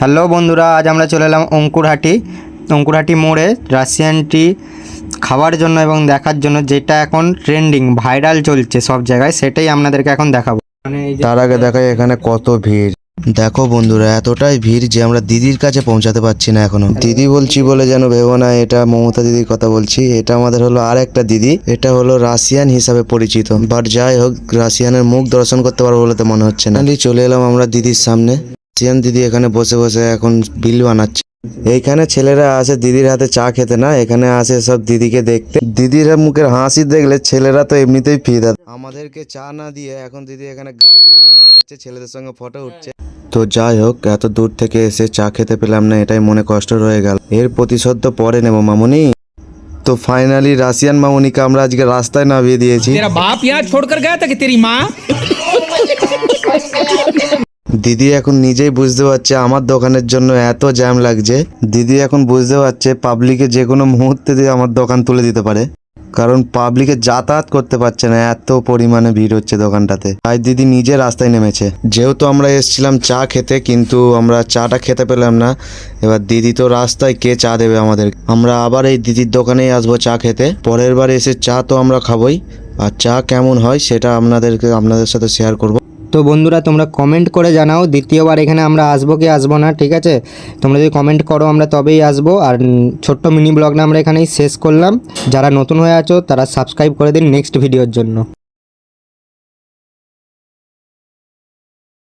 Hello বন্ধুরা, আজ আমরা চলে এলাম অঙ্কুরহাটি। অঙ্কুরহাটি মোড়ে রাশিয়ান টি খাওয়ার জন্য এবং দেখার জন্য, যেটা এখন ট্রেন্ডিং ভাইরাল চলছে সব জায়গায়, সেটাই আপনাদেরকে এখন দেখাবো। মানে তার আগে দেখাই এখানে কত ভিড়। দেখো বন্ধুরা, এতটাই ভিড় যে আমরা দিদির কাছে পৌঁছাতে পারছি না এখনও। দিদি বলছি বলে যেন ভেবো না, এটা মমতা দিদির কথা বলছি, এটা আমাদের হলো আর একটা দিদি, এটা হলো রাশিয়ান হিসাবে পরিচিত। বাট যাই হোক, রাশিয়ানের মুখ দর্শন করতে পারব বলে তো মনে হচ্ছে না। চলে এলাম আমরা দিদির সামনে। চেন দিদি এখানে বসে বসে এখন বিল বানাচ্ছে। এইখানে ছেলেরা আসে দিদির হাতে চা খেতে না এখানে আসে সব দিদিকে দেখতে। দিদির মুখের হাসি দেখলে ছেলেরা তো এমনিতেই ফিদা আমাদেরকে চা না দিয়ে এখন দিদি এখানে গাড় পেঁয়াজি মারাচ্ছে ছেলেদের সঙ্গে ফটো উঠছে। তো যাই হোক এত দূর থেকে এসে চা খেতে পেলাম না এটাই মনে কষ্ট রয়ে গেল। এর প্রতিশোধ তো পরে নেব মামুনি। তো ফাইনালি রাশিয়ান মামুনিকে আমরা আজকে রাস্তায় নামিয়ে দিয়েছি। বাপ ইয়া ছোড় কর গয়া তেরি মা দিদি এখন নিজেই বুঝতে পারছে আমার দোকানের জন্য এত জ্যাম লাগছে। দিদি এখন বুঝতে পারছে পাবলিকে যে কোনো মুহূর্তে আমার দোকান তুলে দিতে পারে। কারণ পাবলিকে যাতায়াত করতে পারছে না, এত পরিমাণে ভিড় হচ্ছে দোকানটাতে। তাই দিদি নিজে রাস্তায় নেমেছে। যেহেতু আমরা এসেছিলাম চা খেতে, কিন্তু আমরা চাটা খেতে পেলাম না। এবার দিদি তো রাস্তায় কে চা দেবে আমাদের? আমরা আবার এই দিদির দোকানেই আসব চা খেতে। পরের বার এসে চা তো আমরা খাবোই। আর চা কেমন হয় সেটা আপনাদেরকে, আপনাদের সাথে শেয়ার করব। তো বন্ধুরা, তোমরা কমেন্ট করে জানাও। দ্বিতীয়বার এখানে আমরা আসব কি আসব না, ঠিক আছে? তোমরা যদি কমেন্ট করো, আমরা তবেই আসব। আর ছোট্ট মিনি ব্লগটা আমরা এখানেই শেষ করলাম। যারা নতুন হয়ে আছো, তারা সাবস্ক্রাইব করে দিন নেক্সট ভিডিওর জন্য।